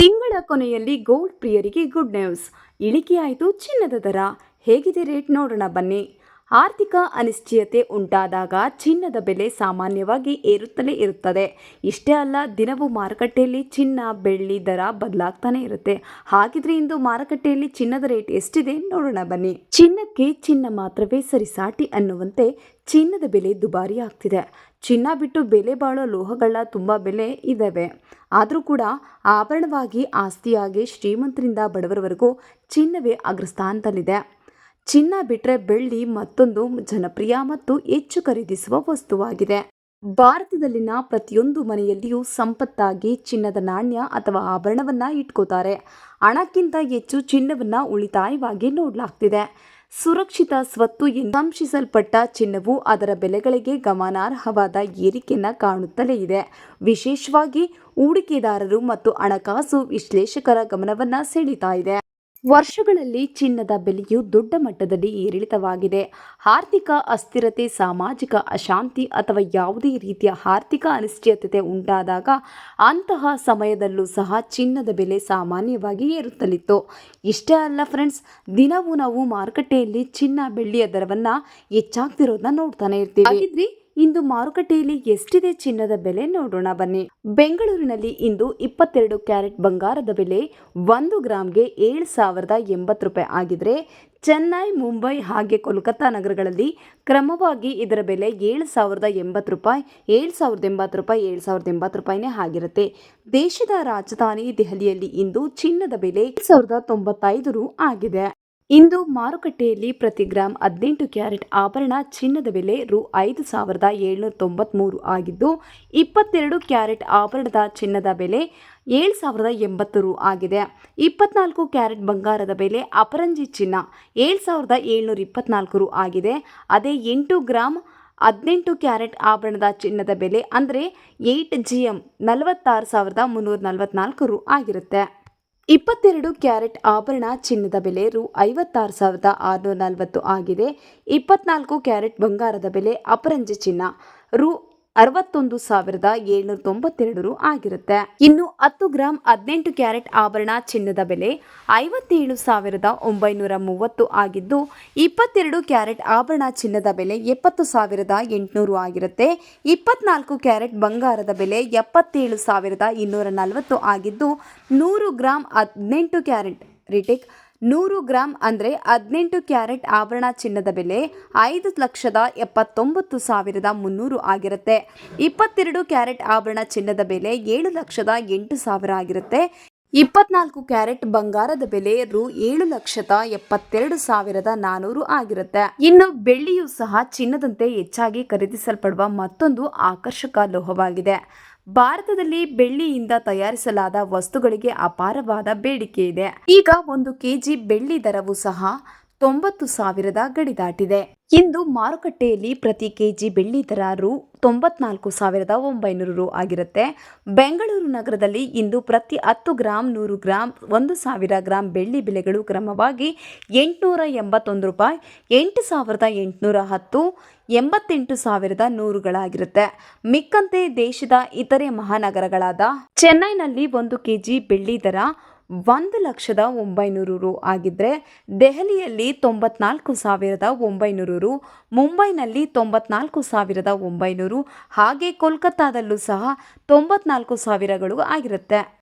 ತಿಂಗಳ ಕೊನೆಯಲ್ಲಿ ಗೋಲ್ಡ್ ಪ್ರಿಯರಿಗೆ ಗುಡ್ ನ್ಯೂಸ್. ಇಳಿಕೆಯಾಯಿತು ಚಿನ್ನದ ದರ. ಹೇಗಿದೆ ರೇಟ್ ನೋಡೋಣ ಬನ್ನಿ. ಆರ್ಥಿಕ ಅನಿಶ್ಚಯತೆ ಉಂಟಾದಾಗ ಚಿನ್ನದ ಬೆಲೆ ಸಾಮಾನ್ಯವಾಗಿ ಏರುತ್ತಲೇ ಇರುತ್ತದೆ. ಇಷ್ಟೇ ಅಲ್ಲ, ದಿನವೂ ಮಾರುಕಟ್ಟೆಯಲ್ಲಿ ಚಿನ್ನ, ಬೆಳ್ಳಿ ದರ ಬದಲಾಗ್ತಾನೆ ಇರುತ್ತೆ. ಹಾಗಿದ್ರೆ ಇಂದು ಮಾರುಕಟ್ಟೆಯಲ್ಲಿ ಚಿನ್ನದ ರೇಟ್ ಎಷ್ಟಿದೆ ನೋಡೋಣ ಬನ್ನಿ. ಚಿನ್ನಕ್ಕೆ ಚಿನ್ನ ಮಾತ್ರವೇ ಸರಿಸಾಟಿ ಅನ್ನುವಂತೆ ಚಿನ್ನದ ಬೆಲೆ ದುಬಾರಿ ಆಗ್ತಿದೆ. ಚಿನ್ನ ಬಿಟ್ಟು ಬೆಲೆ ಬಾಳೋ ಲೋಹಗಳ ತುಂಬ ಬೆಲೆ ಇದ್ದಾವೆ ಆದರೂ ಕೂಡ ಆಭರಣವಾಗಿ ಆಸ್ತಿಯಾಗಿ ಶ್ರೀಮಂತರಿಂದ ಬಡವರವರೆಗೂ ಚಿನ್ನವೇ ಅಗ್ರಸ್ಥಾನದಲ್ಲಿದೆ. ಚಿನ್ನ ಬಿಟ್ಟರೆ ಬೆಳ್ಳಿ ಮತ್ತೊಂದು ಜನಪ್ರಿಯ ಮತ್ತು ಹೆಚ್ಚು ಖರೀದಿಸುವ ವಸ್ತುವಾಗಿದೆ. ಭಾರತದಲ್ಲಿನ ಪ್ರತಿಯೊಂದು ಮನೆಯಲ್ಲಿಯೂ ಸಂಪತ್ತಾಗಿ ಚಿನ್ನದ ನಾಣ್ಯ ಅಥವಾ ಆಭರಣವನ್ನ ಇಟ್ಕೋತಾರೆ. ಹಣಕ್ಕಿಂತ ಹೆಚ್ಚು ಚಿನ್ನವನ್ನ ಉಳಿತಾಯವಾಗಿ ನೋಡಲಾಗ್ತಿದೆ. ಸುರಕ್ಷಿತ ಸ್ವತ್ತು ಎಂದಂಶಿಸಲ್ಪಟ್ಟ ಚಿನ್ನವು ಅದರ ಬೆಲೆಗಳಿಗೆ ಗಮನಾರ್ಹವಾದ ಏರಿಕೆಯನ್ನು ಕಾಣುತ್ತಲೇ ಇದೆ. ವಿಶೇಷವಾಗಿ ಹೂಡಿಕೆದಾರರು ಮತ್ತು ಹಣಕಾಸು ವಿಶ್ಲೇಷಕರ ಗಮನವನ್ನು ಸೆಳೀತಾ ಇದೆ. ವರ್ಷಗಳಲ್ಲಿ ಚಿನ್ನದ ಬೆಲೆಯು ದೊಡ್ಡ ಮಟ್ಟದಲ್ಲಿ ಏರಿಳಿತವಾಗಿದೆ. ಆರ್ಥಿಕ ಅಸ್ಥಿರತೆ, ಸಾಮಾಜಿಕ ಅಶಾಂತಿ ಅಥವಾ ಯಾವುದೇ ರೀತಿಯ ಆರ್ಥಿಕ ಅನಿಶ್ಚಿತತೆ ಉಂಟಾದಾಗ ಅಂತಹ ಸಮಯದಲ್ಲೂ ಸಹ ಚಿನ್ನದ ಬೆಲೆ ಸಾಮಾನ್ಯವಾಗಿ ಏರುತ್ತಲಿತ್ತು. ಇಷ್ಟೇ ಅಲ್ಲ ಫ್ರೆಂಡ್ಸ್ ದಿನವೂ ನಾವು ಮಾರುಕಟ್ಟೆಯಲ್ಲಿ ಚಿನ್ನ ಬೆಳ್ಳಿಯ ದರವನ್ನು ಹೆಚ್ಚಾಗ್ತಿರೋದನ್ನ ನೋಡ್ತಾನೆ ಇರ್ತೀವಿ. ಇಂದು ಮಾರುಕಟ್ಟೆಯಲ್ಲಿ ಎಷ್ಟಿದೆ ಚಿನ್ನದ ಬೆಲೆ ನೋಡೋಣ ಬನ್ನಿ. ಬೆಂಗಳೂರಿನಲ್ಲಿ ಇಂದು ಇಪ್ಪತ್ತೆರಡು ಕ್ಯಾರೆಟ್ ಬಂಗಾರದ ಬೆಲೆ ಒಂದು ಗ್ರಾಮ್ಗೆ ಏಳು ಸಾವಿರದ ಎಂಬತ್ತು ರೂಪಾಯಿ ಆಗಿದ್ರೆ ಚೆನ್ನೈ, ಮುಂಬೈ ಹಾಗೆ ಕೋಲ್ಕತ್ತಾ ನಗರಗಳಲ್ಲಿ ಕ್ರಮವಾಗಿ ಇದರ ಬೆಲೆ ಏಳು ಸಾವಿರದ ಎಂಬತ್ತು ರೂಪಾಯಿ, ಏಳು ಸಾವಿರದ ಎಂಬತ್ತು ರೂಪಾಯಿ, ಏಳು ಸಾವಿರದ ಎಂಬತ್ತು ರೂಪಾಯಿನೇ ಆಗಿರುತ್ತೆ. ದೇಶದ ರಾಜಧಾನಿ ದೆಹಲಿಯಲ್ಲಿ ಇಂದು ಚಿನ್ನದ ಬೆಲೆ ಸಾವಿರದ ತೊಂಬತ್ತೈದು ರು ಆಗಿದೆ. ಇಂದು ಮಾರುಕಟ್ಟೆಯಲ್ಲಿ ಪ್ರತಿ ಗ್ರಾಮ್ ಹದಿನೆಂಟು ಕ್ಯಾರೆಟ್ ಆಭರಣ ಚಿನ್ನದ ಬೆಲೆ ರು ಐದು ಸಾವಿರದ ಏಳ್ನೂರ ತೊಂಬತ್ತ್ಮೂರು ಆಗಿದ್ದು, ಇಪ್ಪತ್ತೆರಡು ಕ್ಯಾರೆಟ್ ಆಭರಣದ ಚಿನ್ನದ ಬೆಲೆ ಏಳು ಸಾವಿರದ ಎಂಬತ್ತು ರು ಆಗಿದೆ. ಇಪ್ಪತ್ನಾಲ್ಕು ಕ್ಯಾರೆಟ್ ಬಂಗಾರದ ಬೆಲೆ ಅಪರಂಜಿ ಚಿನ್ನ ಏಳು ಸಾವಿರದ ಏಳ್ನೂರ ಇಪ್ಪತ್ನಾಲ್ಕು ರು ಆಗಿದೆ. ಅದೇ ಎಂಟು ಗ್ರಾಮ್ ಹದಿನೆಂಟು ಕ್ಯಾರೆಟ್ ಆಭರಣದ ಚಿನ್ನದ ಬೆಲೆ ಅಂದರೆ ಏಯ್ಟ್ ಜಿ ಎಂ ನಲವತ್ತಾರು ಸಾವಿರದ ಮುನ್ನೂರ ನಲವತ್ನಾಲ್ಕು ರು ಆಗಿರುತ್ತೆ. ಇಪ್ಪತ್ತೆರಡು ಕ್ಯಾರೆಟ್ ಆಭರಣ ಚಿನ್ನದ ಬೆಲೆ ರು ಐವತ್ತಾರು ಸಾವಿರದ ಆರುನೂರ ನಲವತ್ತು ಆಗಿದೆ. ಇಪ್ಪತ್ನಾಲ್ಕು ಕ್ಯಾರೆಟ್ ಬಂಗಾರದ ಬೆಲೆ ಅಪರಂಜಿ ಚಿನ್ನ ರು ಅರವತ್ತೊಂದು ಸಾವಿರದ ಏಳ್ನೂರ ತೊಂಬತ್ತೆರಡು ರು ಆಗಿರುತ್ತೆ. ಇನ್ನು ಹತ್ತು ಗ್ರಾಂ ಹದಿನೆಂಟು ಕ್ಯಾರೆಟ್ ಆಭರಣ ಚಿನ್ನದ ಬೆಲೆ ಐವತ್ತೇಳು ಸಾವಿರದ ಒಂಬೈನೂರ ಮೂವತ್ತು ಆಗಿದ್ದು, ಇಪ್ಪತ್ತೆರಡು ಕ್ಯಾರೆಟ್ ಆಭರಣ ಚಿನ್ನದ ಬೆಲೆ ಎಪ್ಪತ್ತು ಸಾವಿರದ ಎಂಟುನೂರು ಆಗಿರುತ್ತೆ. ಇಪ್ಪತ್ನಾಲ್ಕು ಕ್ಯಾರೆಟ್ ಬಂಗಾರದ ಬೆಲೆ ಎಪ್ಪತ್ತೇಳು ಸಾವಿರದ ಇನ್ನೂರ ನಲವತ್ತು ಆಗಿದ್ದು, ನೂರು ಗ್ರಾಂ ಹದಿನೆಂಟು ಕ್ಯಾರೆಟ್ ರಿಟೇಕ್ ನೂರು ಗ್ರಾಂ ಅಂದರೆ ಹದಿನೆಂಟು ಕ್ಯಾರೆಟ್ ಆಭರಣ ಚಿನ್ನದ ಬೆಲೆ ಐದು ಲಕ್ಷದ ಎಪ್ಪತ್ತೊಂಬತ್ತು ಸಾವಿರದ ಮುನ್ನೂರು ಆಗಿರುತ್ತೆ. ಇಪ್ಪತ್ತೆರಡು ಕ್ಯಾರೆಟ್ ಆಭರಣ ಚಿನ್ನದ ಬೆಲೆ ಏಳು ಲಕ್ಷದ ಎಂಟು ಸಾವಿರ ಆಗಿರುತ್ತೆ. ಇಪ್ಪತ್ನಾಲ್ಕು ಕ್ಯಾರೆಟ್ ಬಂಗಾರದ ಬೆಲೆ ರು ಏಳು ಲಕ್ಷದ ಎಪ್ಪತ್ತೆರಡು ಸಾವಿರದ ನಾನೂರು ಆಗಿರುತ್ತೆ. ಇನ್ನು ಬೆಳ್ಳಿಯೂ ಸಹ ಚಿನ್ನದಂತೆ ಹೆಚ್ಚಾಗಿ ಖರೀದಿಸಲ್ಪಡುವ ಮತ್ತೊಂದು ಆಕರ್ಷಕ ಲೋಹವಾಗಿದೆ. ಭಾರತದಲ್ಲಿ ಬೆಳ್ಳಿಯಿಂದ ತಯಾರಿಸಲಾದ ವಸ್ತುಗಳಿಗೆ ಅಪಾರವಾದ ಬೇಡಿಕೆ ಇದೆ. ಈಗ ಒಂದು ಕೆಜಿ ಬೆಳ್ಳಿ ದರವು ಸಹ ತೊಂಬತ್ತು ಸಾವಿರದ ಗಡಿ ದಾಟಿದೆ. ಇಂದು ಮಾರುಕಟ್ಟೆಯಲ್ಲಿ ಪ್ರತಿ ಕೆಜಿ ಬೆಳ್ಳಿ ದರ ರು ತೊಂಬತ್ನಾಲ್ಕು ಸಾವಿರದ ಒಂಬೈನೂರು ರು ಆಗಿರುತ್ತೆ. ಬೆಂಗಳೂರು ನಗರದಲ್ಲಿ ಇಂದು ಪ್ರತಿ ಹತ್ತು ಗ್ರಾಂ ನೂರು ಗ್ರಾಂ ಒಂದು ಸಾವಿರ ಗ್ರಾಂ ಬೆಳ್ಳಿ ಬೆಲೆಗಳು ಕ್ರಮವಾಗಿ ಎಂಟುನೂರ ಎಂಬತ್ತೊಂದು ರೂಪಾಯಿ, ಎಂಟು ಸಾವಿರದ ಎಂಟುನೂರ ಹತ್ತು, ಎಂಬತ್ತೆಂಟು ಸಾವಿರದ ನೂರುಗಳಾಗಿರುತ್ತೆ ಮಿಕ್ಕಂತೆ ದೇಶದ ಇತರೆ ಮಹಾನಗರಗಳಾದ ಚೆನ್ನೈನಲ್ಲಿ ಒಂದು ಕೆಜಿ ಬೆಳ್ಳಿ ದರ ಒಂದು ಲಕ್ಷದ ಒಂಬೈನೂರು ರು ಆಗಿದ್ದರೆ ದೆಹಲಿಯಲ್ಲಿ ತೊಂಬತ್ನಾಲ್ಕು ಸಾವಿರದ ಒಂಬೈನೂರು ರು, ಮುಂಬೈನಲ್ಲಿ ತೊಂಬತ್ನಾಲ್ಕು ಸಾವಿರದ ಒಂಬೈನೂರು ಹಾಗೆ ಕೋಲ್ಕತ್ತಾದಲ್ಲೂ ಸಹ ತೊಂಬತ್ನಾಲ್ಕು ಸಾವಿರಗಳು ಆಗಿರುತ್ತೆ.